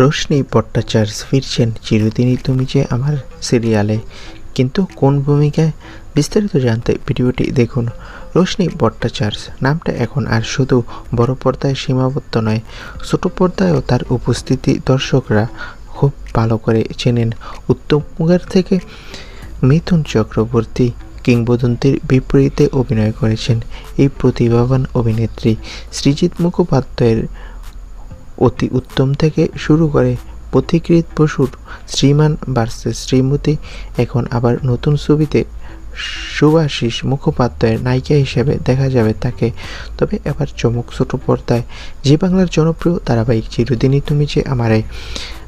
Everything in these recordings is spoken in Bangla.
রোশনি ভট্টাচার্য ফিরছেন চিরদিনই তুমি যে আমার সিরিয়ালে কিন্তু কোন ভূমিকায় বিস্তারিত জানতে ভিডিওটি দেখুন। রোশনি ভট্টাচার্য, নামটা এখন আর শুধু বড় পর্দায় সীমাবদ্ধ নয়, ছোট পর্দায়ও তার উপস্থিতি দর্শকরা খুব ভালো করে চেনেন। উত্তম কুমার থেকে মিথুন চক্রবর্তী কিংবদন্তির বিপরীতে অভিনয় করেছেন এই প্রতিভাবান অভিনেত্রী। সৃজিত মুখোপাধ্যায়ের অতি উত্তম থেকে শুরু করে পথিকৃত পশুর শ্রীমান বার্সে শ্রীমতী এখন আবার নতুন ছবিতে সুভাশিস মুখোপাধ্যায়ের নায়িকা হিসেবে দেখা যাবে তাকে। তবে এবার চমক ছোট পর্দায়। যে বাংলার জনপ্রিয় ধারাবাহিক চিরদিনই তুমি যে আমারে।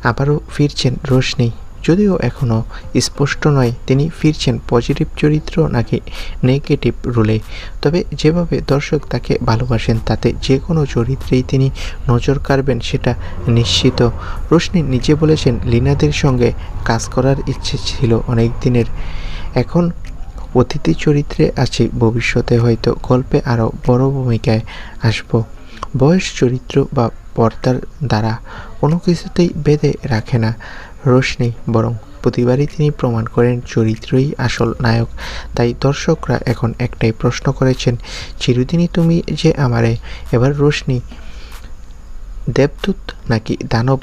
আবারও ফিরছেন রোশনি। যদিও এখনও স্পষ্ট নয় তিনি ফিরছেন পজিটিভ চরিত্র নাকি নেগেটিভ রোলে তবে যেভাবে দর্শক তাকে ভালোবাসেন, তাতে যে কোনো চরিত্রেই তিনি নজর কাড়বেন সেটা নিশ্চিত। রোশনি নিজে বলেছেন, লীনাদের সঙ্গে কাজ করার ইচ্ছে ছিল অনেক দিনের। এখন অতিথি চরিত্রে আছি, ভবিষ্যতে হয়তো গল্পে আরও বড় ভূমিকায় আসব। বয়স চরিত্র বা পর্দার দ্বারা কোনো কিছুতেই বেঁধে রাখে না। রোশনি, বরং প্রতিবারই তিনি প্রমাণ করেন চরিত্রই আসল নায়ক। তাই দর্শকরা এখন একটাই প্রশ্ন করেছেন, চিরদিনই তুমি যে আমারে, এবার রোশনি, দেবদূত নাকি দানব?